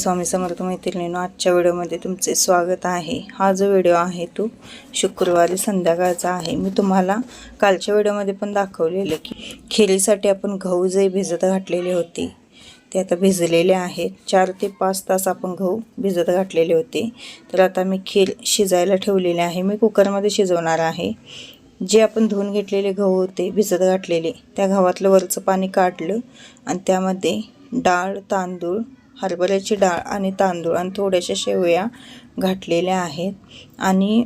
स्वामी समर्थ मैत्रिणीनो आजच्या व्हिडिओमध्ये तुमचे स्वागत आहे. हा जो व्हिडिओ आहे तो शुक्रवारी संध्याकाळचा आहे. मी तुम्हाला कालच्या व्हिडिओमध्ये पण दाखवलेलं की खिरीसाठी आपण गहू जे भिजत घातलेले होते ते आता भिजलेले आहेत. चार ते पाच तास आपण गहू भिजत घातलेले होते. तर आता मी खीर शिजायला ठेवलेले आहे. मी कुकरमध्ये शिजवणार आहे. जे आपण धुवून घेतलेले गहू होते भिजत घातलेले त्या गव्हातलं वरचं पाणी काढलं आणि त्यामध्ये डाळ तांदूळ हरभऱ्याची डाळ आणि तांदूळ आणि थोड्याशा शेवया घातलेल्या आहेत. आणि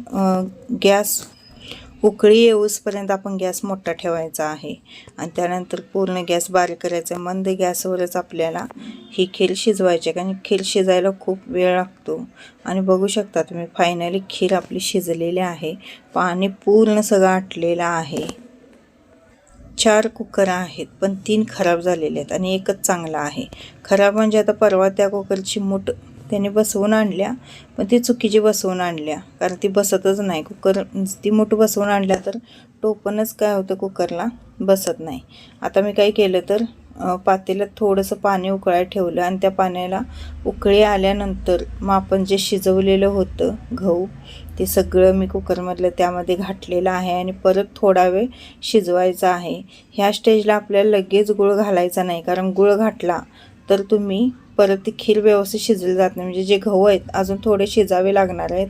गॅस उकळी येऊसपर्यंत आपण गॅस मोठा ठेवायचा आहे. आणि त्यानंतर पूर्ण गॅस बारीक करायचा. मंद गॅसवरच आपल्याला ही खीर शिजवायची कारण खीर शिजायला खूप वेळ लागतो. आणि बघू शकता तुम्ही फायनली खीर आपली शिजलेली आहे. पाणी पूर्ण सगळं आटलेलं आहे. चार कुकर आहेत पण तीन खराब झालेले आहेत आणि एकच चांगला आहे. खराब म्हणजे आता परवा त्या कुकरची मूठ त्याने बसवून आणल्या पण ती चुकीची बसवून आणल्या कारण ती बसतच नाही. कुकर ती मूठ बसवून आणल्या तर टोपणच काय होतं कुकरला? बसत नाही. आता मी काय केलं तर पातेल्यात थोडंसं पाणी उकळायला ठेवलं आणि त्या पाण्याला उकळी आल्यानंतर मग आपण जे शिजवलेलं होतं गहू ते सगळं मी कुकरमधलं त्यामध्ये घातलेलं आहे आणि परत थोडा वेळ शिजवायचा आहे. ह्या स्टेजला आपल्याला लगेच गुळ घालायचा नाही कारण गुळ घातला तर तुम्ही परत ती खीर व्यवस्थित शिजली जात नाही. म्हणजे जे गहू आहेत अजून थोडे शिजावे लागणार आहेत.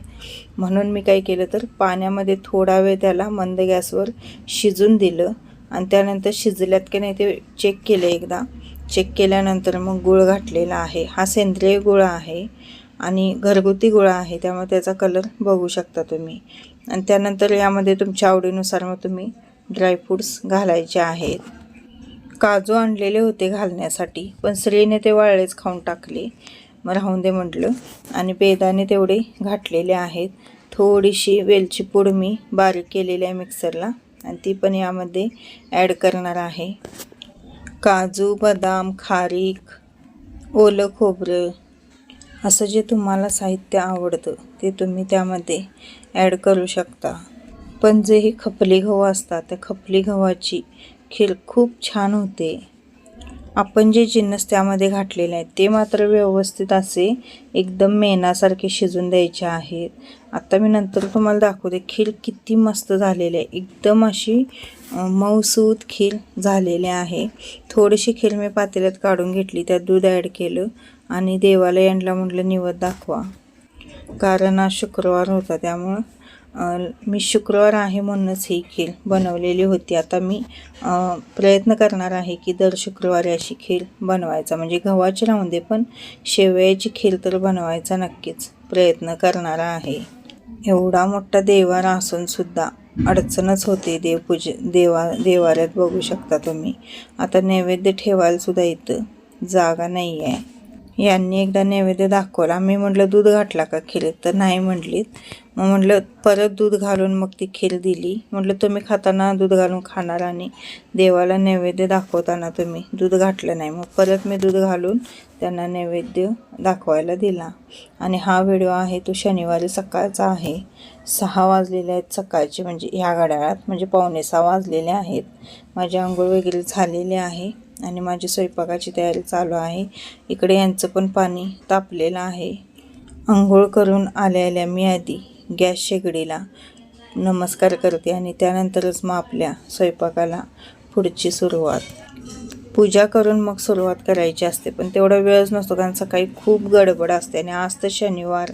म्हणून मी काय केलं तर पाण्यामध्ये थोडा वेळ त्याला मंद गॅसवर शिजून दिलं. आणि त्यानंतर शिजल्यात की नाही ते चेक केले एकदा. चेक केल्यानंतर मग गुळ घातलेला आहे. हा सेंद्रिय गुळ आहे आणि घरगुती गुळ आहे त्यामुळे त्याचा कलर बघू शकता तुम्ही. आणि त्यानंतर यामध्ये तुमच्या आवडीनुसार मग तुम्ही ड्रायफ्रूट्स घालायचे आहेत. काजू आणलेले होते घालण्यासाठी पण स्त्रीने ते वाळलेच खाऊन टाकले. मग राहून दे म्हटलं. आणि बेदाने तेवढे घातलेले आहेत. थोडीशी वेलची पूड मी बारीक केलेली आहे मिक्सरला आणि ती पण यामध्ये ॲड करणार आहे. काजू बदाम खारीक ओलं खोबरं असं जे तुम्हाला साहित्य आवडतं ते तुम्ही त्यामध्ये ॲड करू शकता. पण जे हे खपली गहू असतात त्या खपली गव्हाची खीर खूप छान होते. आपण जे जिन्नस त्यामध्ये घातलेले आहेत ते मात्र व्यवस्थित असे एकदम मेणासारखे शिजून द्यायचे आहेत. आता मी नंतर तुम्हाला दाखवते खीर किती मस्त झालेली आहे. एकदम अशी मऊसूत खीर झालेली आहे. थोडीशी खीर मी पातेल्यात काढून घेतली त्यात दूध ॲड केलं आणि देवाला यांना म्हटलं निवद दाखवा. कारण आज शुक्रवार होता त्यामुळं मी शुक्रवार आहे म्हणूनच ही खीर बनवलेली होती. आता मी प्रयत्न करणार आहे की दर शुक्रवारी अशी खीर बनवायचा. म्हणजे गव्हाची राहून दे पण शेवयाची खीर तर बनवायचा नक्कीच प्रयत्न करणार आहे. एवढा मोठा देवारा असूनसुद्धा अडचणच होते देवपूजे देवा देवाऱ्यात बघू शकता तुम्ही. आता नैवेद्य ठेवायलासुद्धा इथं जागा नाही आहे यांनी एकदा नैवेद्य दाखवला. मी म्हटलं दूध घातला का खिरीत तर नाही म्हटलीत. मग म्हटलं परत दूध घालून मग ती खीर दिली. म्हटलं तुम्ही खाताना दूध घालून खाणार आणि देवाला नैवेद्य दाखवताना तुम्ही दूध घातलं नाही. मग परत मी दूध घालून त्यांना नैवेद्य दाखवायला दिला. आणि हा व्हिडिओ आहे तो शनिवारी सकाळचा आहे. सहा वाजलेले आहेत सकाळचे म्हणजे ह्या घड्याळात म्हणजे पावणे सहा वाजलेले आहेत. माझी आंघोळ वगैरे झालेले आहे. आणि माझी स्वयंपाकाची तयारी चालू आहे. इकडे यांचं पण पाणी तापलेलं आहे. आंघोळ करून आल्या आल्या मी आधी गॅस शेगडीला नमस्कार करते आणि त्यानंतरच मग आपल्या स्वयंपाकाला पुढची सुरुवात. पूजा करून मग सुरुवात करायची असते पण तेवढा वेळच नसतो कारण सकाळी खूप गडबड असते आणि आज तर शनिवार.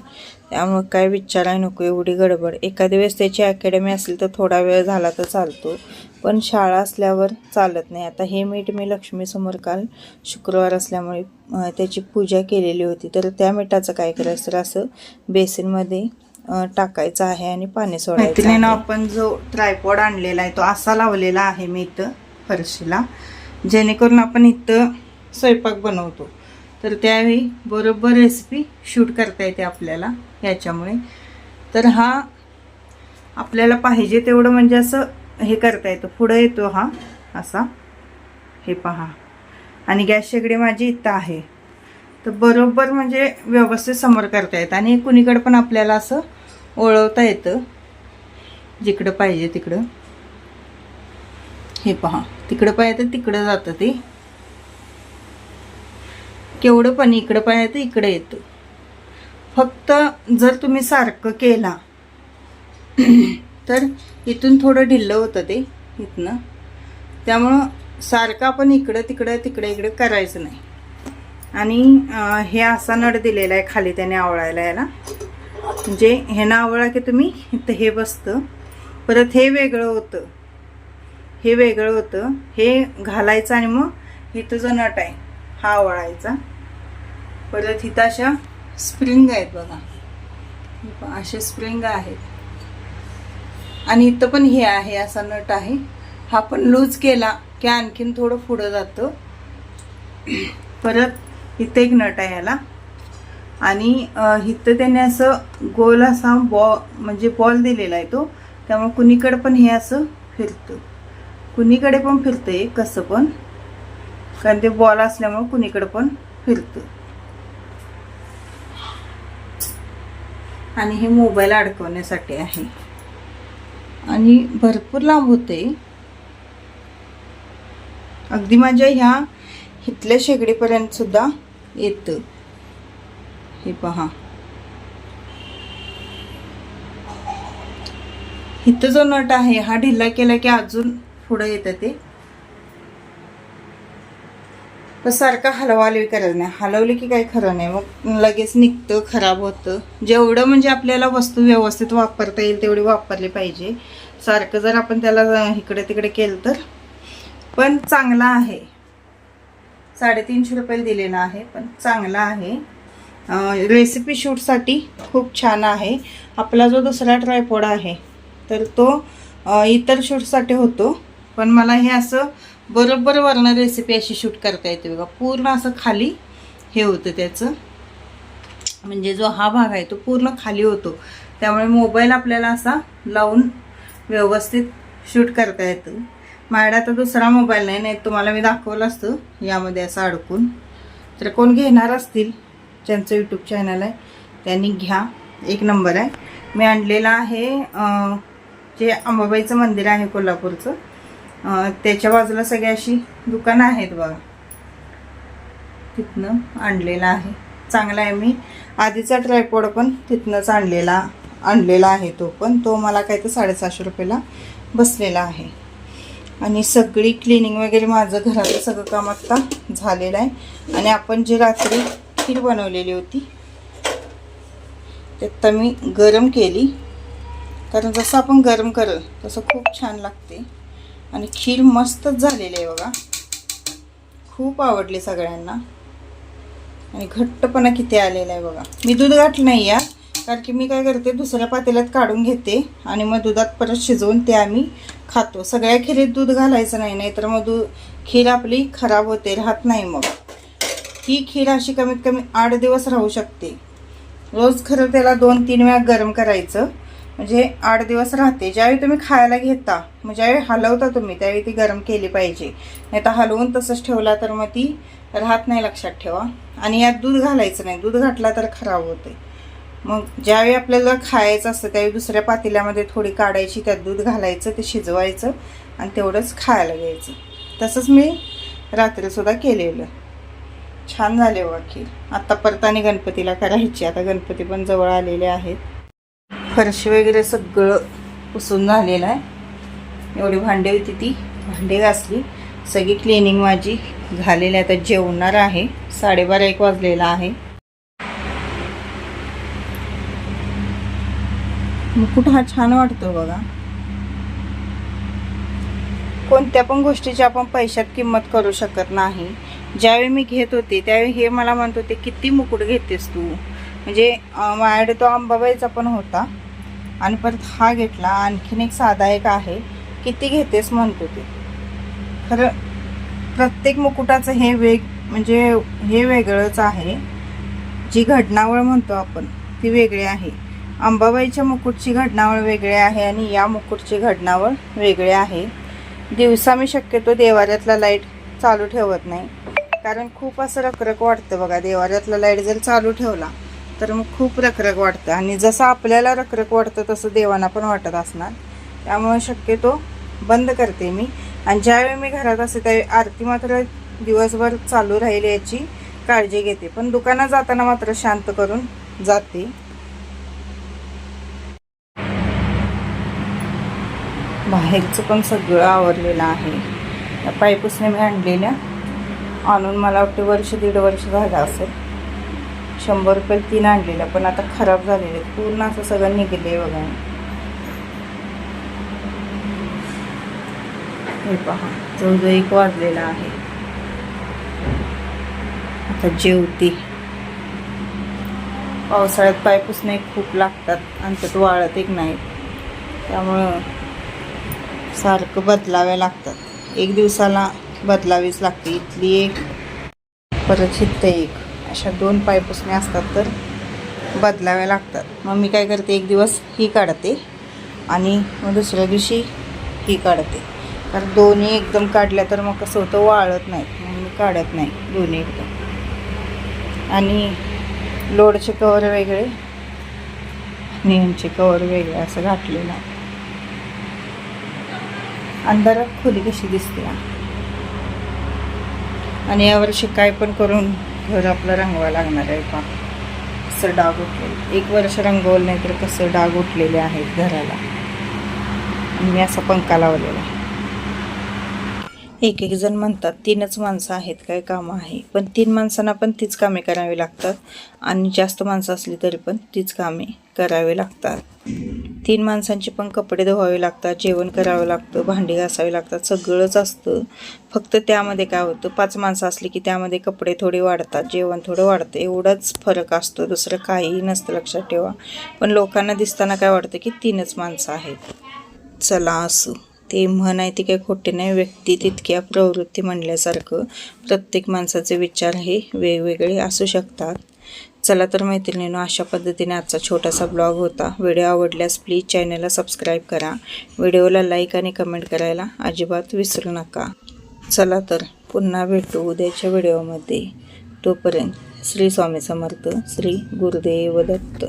त्यामुळे काय विचाराय नको एवढी गडबड. एखाद्या वेळेस त्याची अकॅडमी असेल तर थोडा वेळ झाला तर चालतो. पण शाळा असल्यावर चालत नाही. आता हे मीठ मी लक्ष्मीसमोर काल शुक्रवार असल्यामुळे त्याची पूजा केलेली होती. तर त्या मिठाचं काय करायचं तर असं बेसिनमध्ये टाकायचं आहे आणि पाणी सोडायचं आपण जो ट्रायपॉड आणलेला आहे तो असा लावलेला आहे मी इथं फरशीला. जेणेकरून आपण इथं स्वयंपाक बनवतो. तर त्यावेळी बरोबर रेसिपी शूट करता येते आपल्याला ह्याच्यामुळे तर हा आपल्याला पाहिजे तेवढं म्हणजे असं हे करता येतं. पुढं येतो हा असा. हे पहा. आणि गॅस शेगडी माझी इथं आहे. तर बरोबर म्हणजे व्यवस्थित समोर करता येतं. आणि कुणीकडं पण आपल्याला असं ओळवता येतं. जिकडं पाहिजे तिकडं. हे पहा. तिकडं पाहिजे तिकडं जातं ते. केवढं पण इकडं पाहिजे तर इकडं येतं. फक्त जर तुम्ही सारखं केला तर इथून थोडं ढिल्लं होतं ते इथनं. त्यामुळं सारखं आपण इकडं तिकडं तिकडं इकडं करायचं नाही. आणि हे असा नट दिलेला आहे खाली त्याने आवळायला याला. म्हणजे हे ना आवळा की तुम्ही इथं हे बसतं. परत हे वेगळं होतं. हे वेगळं होतं. हे घालायचं आणि मग इथं जो नट आहे हा आवळायचा. परत इथं अशा स्प्रिंग आहेत बघा. असे स्प्रिंग आहेत. आणि इथं पण हे आहे असा नट आहे. हा पण लूज केला की आणखीन थोडं पुढं जातं. परत इथं एक नट आहे याला. आणि इथं त्याने असं गोल असा बॉ म्हणजे बॉल दिलेला आहे तो. त्यामुळे कुणीकडे पण हे असं फिरतं. कुणीकडे पण फिरतं हे कसं पण. कारण ते बॉल असल्यामुळं कुणीकडे पण फिरतं. आणि हे मोबाईल अडकवण्यासाठी आहे. आणि भरपूर लांब होते. अगदी माझ्या ह्या इथल्या शेगडीपर्यंत सुद्धा येतं. हे पहा. इथं जो नट आहे हा ढिल्ला केला की अजून पुढे येतं ते. पण सारखं हलवाले करायचं नाही. हलवली की काही खरं नाही. मग लगेच निघतं खराब होतं. जेवढं म्हणजे आपल्याला वस्तू व्यवस्थित वापरता येईल तेवढी वापरली पाहिजे. सारखं जर आपण त्याला इकडे तिकडे केलं तर. पण चांगला आहे. साडेतीनशे रुपयाला दिलेला आहे पण चांगला आहे. रेसिपी शूटसाठी खूप छान आहे. आपला जो दुसरा ट्रायपॉड आहे तर तो इतर शूटसाठी होतो. पण मला हे असं बरोबर वरनं रेसिपी अशी शूट करता येते बघा. पूर्ण असं खाली हे होतं त्याचं. म्हणजे जो हा भाग आहे तो पूर्ण खाली होतो. त्यामुळे मोबाईल आपल्याला असा लावून व्यवस्थित शूट करता येतं. माझ्याकडे आता दुसरा मोबाईल नाही नाही तुम्हाला मी दाखवलं असतं. यामध्ये असं अडकून. तर कोण घेणार असतील ज्यांचं यूट्यूब चॅनल आहे त्यांनी घ्या. एक नंबर आहे. मी आणलेला आहे जे अंबाबाईचं मंदिर आहे कोल्हापूरचं. त्याच्या बाजूला सगळी अशी दुकानं आहेत बघा. तिथनं आणलेला आहे. चांगला आहे. मी आधीचा ट्रायपॉड पण तिथनंच आणलेला आणलेला आहे तो पण. तो मला काय तर साडेसहाशे रुपयाला बसलेला आहे. आणि सगळी क्लिनिंग वगैरे माझं घरातलं सगळं काम आत्ता झालेलं आहे. आणि आपण जी रात्री खीर बनवलेली होती ते आता मी गरम केली. कारण जसं आपण गरम करल तसं खूप छान लागते. आणि खीर मस्तच झालेली आहे बघा. खूप आवडली सगळ्यांना. आणि घट्टपणा किती आलेला आहे बघा. मी दूध घातलं नाही या कारण की मी काय करते दुसऱ्या पातेल्यात काढून घेते आणि मग दुधात परत शिजवून ते आम्ही खातो. सगळ्या खिरीत दूध घालायचं नाही नाहीतर मग दूध खीर आपली खराब होते राहत नाही मग. ही खीर अशी कमीत कमी आठ दिवस राहू शकते. रोज खरं त्याला दोन तीन वेळा गरम करायचं. म्हणजे आठ दिवस राहते. ज्यावेळी तुम्ही खायला घेता मग ज्यावेळी हलवता तुम्ही त्यावेळी ती गरम केली पाहिजे. नाही तर हलवून तसंच ठेवला तर मग ती राहत नाही लक्षात ठेवा. आणि यात दूध घालायचं नाही. दूध घातला तर खराब होते. मग ज्यावेळी आपल्याला खायचं असतं त्यावेळी दुसऱ्या पातेल्यामध्ये थोडी काढायची त्यात दूध घालायचं ते शिजवायचं आणि तेवढंच खायला घ्यायचं. तसंच मी रात्रीसुद्धा केलेलं. छान झाले हो, बघा आत्ता परत आणि गणपतीला करायची. आता गणपती पण जवळ आलेले आहेत. फरशी वगैरे सगळं पुसून झालेलं आहे. एवढी भांडी होती ती. भांडी घासली. सगळी क्लिनिंग माझी झालेली आहे. आता जेवणार आहे. साडेबारा एक वाजलेला आहे. मुकुट हा छान वाटतो बघा. कोणत्या पण गोष्टीची आपण पैशात किंमत करू शकत नाही. ज्यावेळी मी घेत होते त्यावेळी हे मला म्हणत होते किती मुकुट घेतेस तू? म्हणजे माझ्याकडे तो अंबाबाईचा पण होता. आणि परत हा घेतला. आणखीन एक साधा एक आहे. किती घेतेस म्हणतो ते. खरं प्रत्येक मुकुटाचं हे वेग म्हणजे हे वेगळंच आहे. जी घडणावळ म्हणतो आपण ती वेगळी आहे. अंबाबाईच्या मुकुटची घडणावळ वेगळी आहे आणि या मुकुटची घडणावळ वेगळी आहे. दिवसा मी शक्यतो देवाऱ्यातला लाइट चालू ठेवत नाही. कारण खूप असं रखरख वाटतं बघा देवाऱ्यातला लाइट जर चालू ठेवला तर मग खूप रखरख वाटतं. आणि जसं आपल्याला रखरख वाटतं तसं देवांना पण वाटत असणार. त्यामुळे शक्यतो बंद करते मी. आणि ज्यावेळी मी घरात असते त्यावेळी आरती मात्र दिवसभर चालू राहील याची काळजी घेते. पण दुकानात जाताना मात्र शांत करून जाते. बाहेरचं पण सगळं आवरलेलं आहे. त्या पायपूसने मी आणलेल्या. आणून मला वाटते वर्ष दीड वर्ष झालं असेल. शंभर रुपये तीन आणलेलं पण आता खराब झालेले आहे पूर्ण असं सगळं निघले बघा. हे पहा जवळजवळ एक वाजलेला आहे. आता जेवते. पावसाळ्यात पाय पुसणे खूप लागतात आणि त्यात वाळत एक नाही. त्यामुळं सारखं बदलाव्या लागतात. एक दिवसाला बदलावीच लागते. इथली एक परत हित्त एक. अशा दोन पायपुसण्या असतात तर बदलाव्या लागतात. मग मी काय करते एक दिवस ही काढते आणि मग दुसऱ्या दिवशी ही काढते. कारण दोन्ही एकदम काढल्या तर मग कसं होतं वाळत नाही. मी काढत नाही दोन्ही एकदम. आणि लोडचे कवर वेगळे आणि कवर वेगळे असं घातलेलं. आहे अंधारात खोली कशी दिसते? आणि यावर्षी काय पण करून घर आपलं रंगवा लागणार आहे पा कसं डाग उठलेलं? एक वर्ष रंगवलं नाही तर कसं डाग उठलेले आहेत घराला? मी असा पंखा लावलेला आहे. एक एक जण म्हणतात तीनच माणसं आहेत काय कामं आहे? पण तीन माणसांना पण तीच कामे करावी लागतात आणि जास्त माणसं असली तरी पण तीच कामे करावी लागतात. तीन माणसांची पण कपडे धुवावे लागतात जेवण करावं लागतं भांडी घासावी लागतात सगळंच असतं. फक्त त्यामध्ये काय होतं पाच माणसं असली की त्यामध्ये कपडे थोडे वाढतात जेवण थोडं वाढतं एवढाच फरक असतो दुसरं काहीही नसतं लक्षात ठेवा. पण लोकांना दिसताना काय वाटतं की तीनच माणसं आहेत. चला असू. ते म्हण आहे ती काही खोटे नाही. व्यक्ती तितक्या प्रवृत्ती म्हणल्यासारखं. प्रत्येक माणसाचे विचार हे वेगवेगळे असू शकतात. चला तर मैत्रिणीनो अशा पद्धतीने आजचा छोटासा ब्लॉग होता. व्हिडिओ आवडल्यास प्लीज चॅनलला सबस्क्राईब करा. व्हिडिओला लाईक आणि कमेंट करायला अजिबात विसरू नका. चला तर पुन्हा भेटू उद्याच्या व्हिडिओमध्ये. तोपर्यंत श्री स्वामी समर्थ श्री गुरुदेव दत्त.